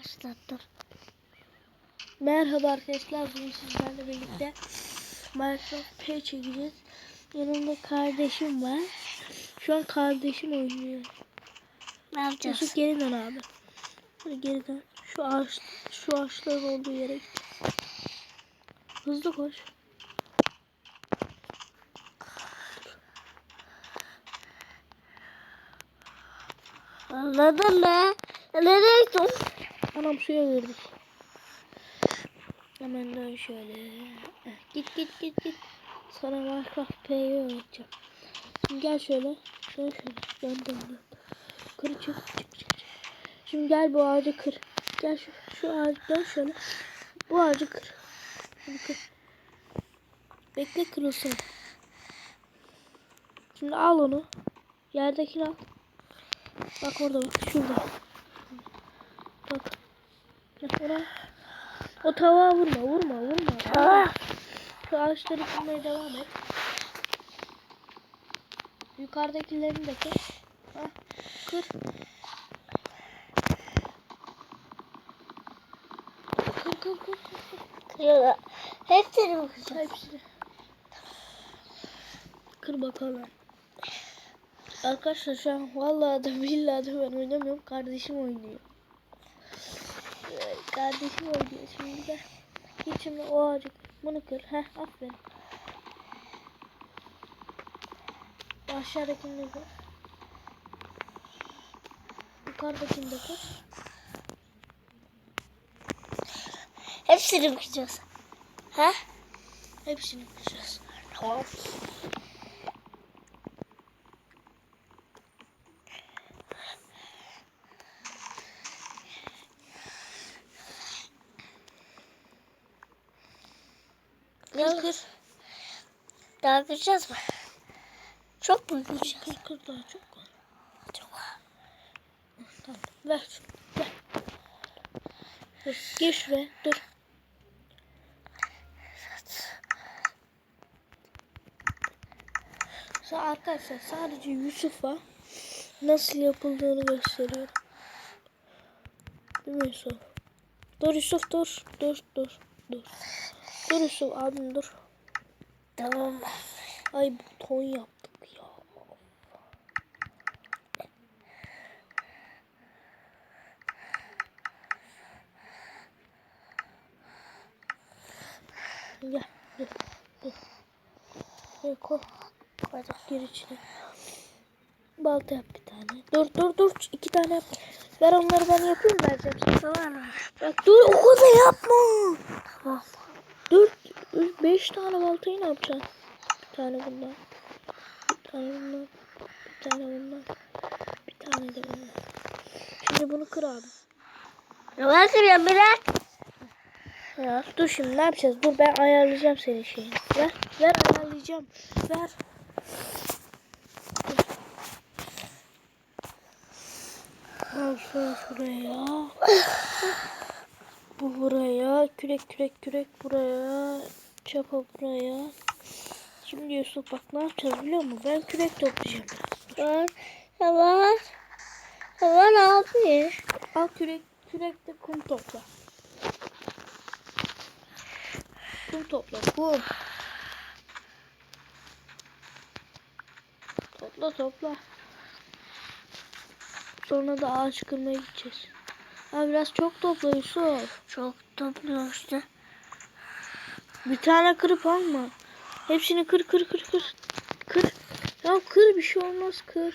Başlattım. Merhaba arkadaşlar bugün sizlerle birlikte Minecraft P çekeceğiz. Yanımda kardeşim var. Şu an kardeşim oynuyor. Ne yapacağız? Yusuf geri dön abi. Hadi geri dön. Şu ağaç, şu ağaçların olduğu yere git. Hızlı koş. Anladın mı? Nereye gittin? Anam suya girdik. Hemen dön şöyle. Git git git git. Sana Minecraft P'yi öğreteceğim. Şimdi gel şöyle. Şöyle şöyle. Dön dön dön. Kır çık çık. çık. Şimdi gel bu ağacı kır. Gel şu, şu ağacı dön şöyle. Bu ağacı kır. Şimdi kır. Bekle kırılsın. Şimdi al onu. Yerdekini al. Bak orada bak. Şurada. Bak. Bak ona. O tavuğa vurma vurma vurma. Şu ağaçları kırmaya devam et. Yukarıdakilerini de kır. Ha, kır. Kır kır kır kır. kır. Kırıyorlar. Hepsini mi kıracağız? Hepsini. Kır bakalım. Arkadaşlar şu an vallahi da billahi de ben oynamıyorum. Kardeşim oynuyor. Kardeşim oynuyor şimdi de. Git şimdi o ağacı. Bunu kır. Heh aferin. Aşağıdakini de kır. Yukarıdakini de kır. Hepsini mi kıracağız? Ha? Hepsini kıracağız. Tamam. Kır kır. Daha kıracağız mı? Çok mu kıracağız? Kır kır daha çok. Çok. Tamam. Ver şunu. Ver. Dur. Gir şuraya. Dur. Sa arkadaşlar sadece Yusuf'a nasıl yapıldığını gösteriyorum. Değil mi Yusuf? Dur Yusuf dur. Dur dur dur. Yusuf abim dur. Tamam. Ay buton yaptık ya. Gel. Dur koy. Koydum. Gir içine. Balta yap bir tane. Dur dur dur. iki tane yap. Ver onları ben yapayım vereceğim sana. Tamam. Bak dur o kadar yapma. Tamam. Dört, üç, beş tane baltayı ne yapacaksın? Bir tane bundan. Bir tane bundan. Bir tane bundan. Bir tane de bundan. Şimdi bunu kır abi. Ben kırıyorum bırak. Ya dur şimdi ne yapacağız? Dur ben ayarlayacağım senin şeyini. Ver. Ver ayarlayacağım. Ver. Al şuraya. Bu buraya. Kürek kürek kürek buraya. Çapa buraya. Şimdi Yusuf bak ne yapacağız biliyor musun? Ben kürek toplayacağım. Var. Tamam ne yapıyor? Al kürek, kürekte kum topla. Kum topla, kum. Topla topla. Sonra da ağaç kırmaya gideceğiz. Ha biraz çok topla Yusuf. Çok topluyor işte. Bir tane kırıp alma. Hepsini kır kır kır kır. Kır. Ya kır bir şey olmaz kır.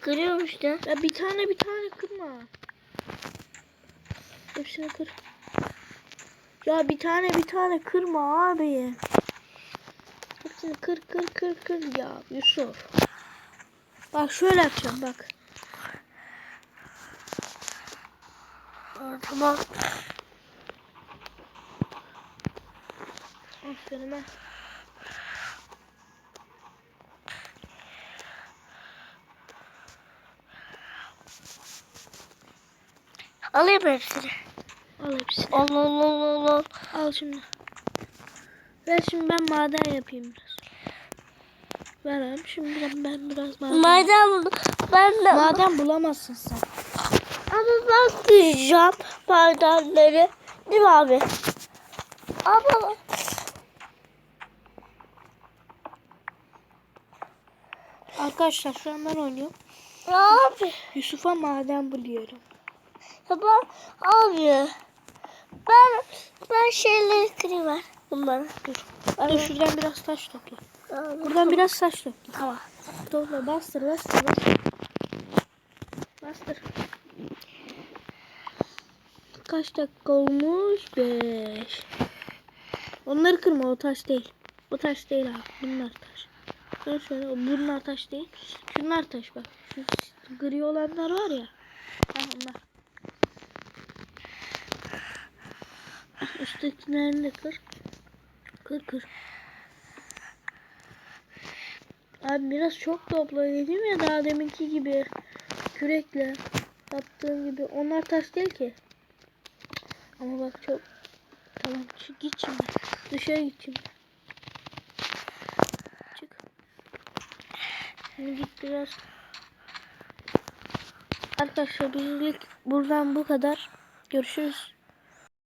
Kırıyorum işte. Ya bir tane bir tane kırma. Hepsini kır. Ya bir tane bir tane kırma abi. Hepsini kır kır kır kır ya Yusuf. Bak şöyle yapacağım bak. Tamam. Aferin ha. Alayım hepsini. Al hepsini. Al al al al al. Al şimdi. Ver şimdi ben maden yapayım biraz. Ver abi şimdi ben, ben biraz maden. Madem ben de Maden bulamazsın sen. Abi ben kıracağım bardakları. Değil mi abi? Ama Arkadaşlar şu an ben oynuyorum. abi. Yusuf'a maden buluyorum. Ama abi. Ben ben şeyleri ben bunları. Dur. Dur şuradan biraz taş topla. Abi, Buradan biraz taş topla. Tamam. Topla bastır bastır bastır. Bastır. Kaç dakika olmuş? 5. Onları kırma o taş değil. O taş değil abi. Bunlar taş. Şöyle şöyle. Bunlar taş değil. Şunlar taş bak. Şu gri olanlar var ya. Ha onlar. Üsttekilerini de kır. Kır kır. Abi biraz çok topla dedim ya daha deminki gibi. Kürekle yaptığım gibi. Onlar taş değil ki. Ama bak çok. Tamam çık git şimdi. Dışarı git şimdi. Çık. Şimdi git biraz. Arkadaşlar bizlik buradan bu kadar. Görüşürüz.